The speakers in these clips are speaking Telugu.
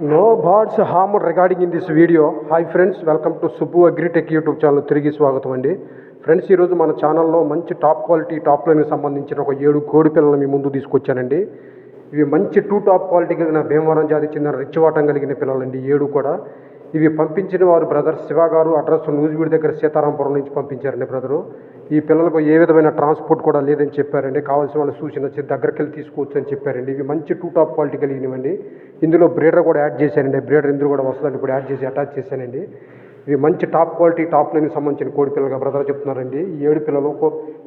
No birds harm regarding in this video hi friends welcome to Subbu Agritech YouTube channel తిరిగి స్వాగతం అండి. ఫ్రెండ్స్ ఈరోజు మన ఛానల్లో మంచి టాప్ క్వాలిటీ టాప్ లైన్కి సంబంధించిన ఒక ఏడు కోడి పిల్లలు మీ ముందు తీసుకొచ్చానండి. ఇవి మంచి టూ టాప్ క్వాలిటీ కలిగిన భీమవరం జాతి చెందిన రిచ్చివాటం కలిగిన పిల్లలండి ఏడు కూడా. ఇవి పంపించిన వారు బ్రదర్ శివ గారు అడ్రస్ నూజివీడి దగ్గర సీతారాంపురం నుంచి పంపించారండి బ్రదరు ఈ పిల్లలకు ఏ విధమైన ట్రాన్స్పోర్ట్ కూడా లేదని చెప్పారండి. కావాల్సిన వాళ్ళ సూచన వచ్చి దగ్గరికి వెళ్ళి తీసుకోవచ్చు అని చెప్పారండి. ఇవి మంచి టూ టాప్ క్వాలిటీ కలిగినవండి. ఇందులో బ్రేడర్ కూడా యాడ్ చేశానండి. బ్రేడర్ ఇందులో కూడా వస్తుందండి ఇప్పుడు యాడ్ చేసి అటాచ్ చేశానండి. ఇవి మంచి టాప్ క్వాలిటీ టాప్ లైన్కి సంబంధించిన కోడి పిల్లలుగా బ్రదర్ చెప్తున్నారండి. ఈ ఏడు పిల్లలు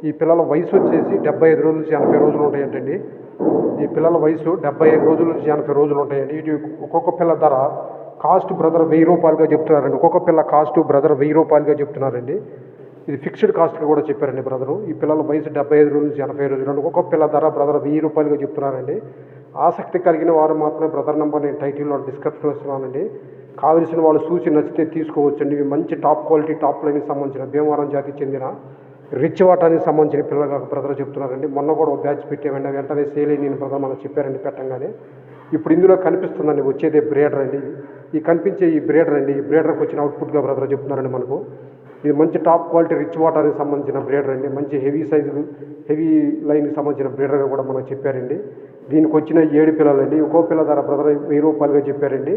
ఈ పిల్లల వయసు వచ్చేసి డెబ్బై ఐదు రోజుల నుంచి ఎనభై రోజులు ఉంటాయంటండి. ఈ పిల్లల వయసు డెబ్బై ఐదు రోజుల నుంచి ఎనభై రోజులు ఉంటాయండి. ఇది ఒక్కొక్క పిల్ల ధర కాస్ట్ బ్రదర్ వెయ్యి రూపాయలుగా చెప్తున్నారండి. ఒక్కొక్క పిల్ల కాస్ట్ బ్రదర్ వెయ్యి రూపాయలుగా చెప్తున్నారండి. ఇది ఫిక్స్డ్ కాస్ట్గా కూడా చెప్పారండి బ్రదరు. ఈ పిల్లల వయసు డెబ్బై ఐదు రోజుల నుంచి ఎనభై రోజులు నుండి ఒక్కొక్క పిల్ల ధర బ్రదర్ వెయ్యి రూపాయలుగా చెప్తున్నారండి. ఆసక్తి కలిగిన వారు మాత్రమే బ్రదర్ నెంబర్ నేను టైటిల్లో డిస్క్రిప్షన్ ఇస్తున్నానండి. కావలసిన వాళ్ళు చూసి నచ్చితే తీసుకోవచ్చండి. ఇవి మంచి టాప్ క్వాలిటీ టాప్ లైన్కి సంబంధించిన భీమవరం జాతికి చెందిన రిచ్ వాటానికి సంబంధించిన పిల్లలుగా బ్రదర్ చెప్తున్నారండి. మొన్న కూడా ఒక బ్యాచ్ పెట్టామండి. వెంటనే సేల్ నేను బ్రదర్ మనం చెప్పారండి పెట్టంగానే. ఇప్పుడు ఇందులో కనిపిస్తుందండి వచ్చేదే బ్రేడర్ అండి. ఈ కనిపించే ఈ బ్రేడర్ అండి. ఈ బ్రేడర్కి వచ్చిన అవుట్పుట్గా బ్రదర్ చెప్తున్నారండి మనకు. ఇది మంచి టాప్ క్వాలిటీ రిచ్ వాటర్కి సంబంధించిన బ్రేడర్ అండి. మంచి హెవీ సైజు హెవీ లైన్కి సంబంధించిన బ్రేడర్గా కూడా మనకు చెప్పారండి. దీనికి వచ్చిన ఏడు పిల్లలండి. ఒక్కో పిల్ల ధర బ్రదర్ వెయ్యి రూపాయలుగా చెప్పారండి.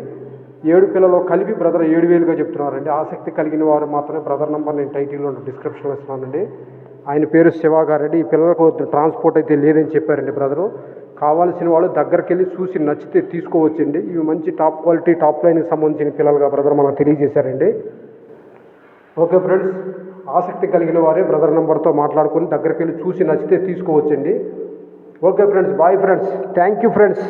ఏడు పిల్లలు కలిపి బ్రదర్ ఏడు వేలుగా చెప్తున్నారండి. ఆసక్తి కలిగిన వారు మాత్రమే బ్రదర్ నెంబర్ నేను టైటిల్లో డిస్క్రిప్షన్లో ఇస్తున్నానండి. ఆయన పేరు శివాగారెడ్డి ఈ పిల్లలకు ట్రాన్స్పోర్ట్ అయితే లేదని చెప్పారండి బ్రదరు. కావాల్సిన వాళ్ళు దగ్గరికి వెళ్ళి చూసి నచ్చితే తీసుకోవచ్చండి. ఇవి మంచి టాప్ క్వాలిటీ టాప్ లైన్కి సంబంధించిన పిల్లలుగా బ్రదర్ మనకు తెలియజేశారండి. ఓకే ఫ్రెండ్స్ ఆసక్తి కలిగిన వారే బ్రదర్ నెంబర్తో మాట్లాడుకొని దగ్గరికి వెళ్ళి చూసి నచ్చితే తీసుకోవచ్చండి. Okay friends bye friends thank you friends.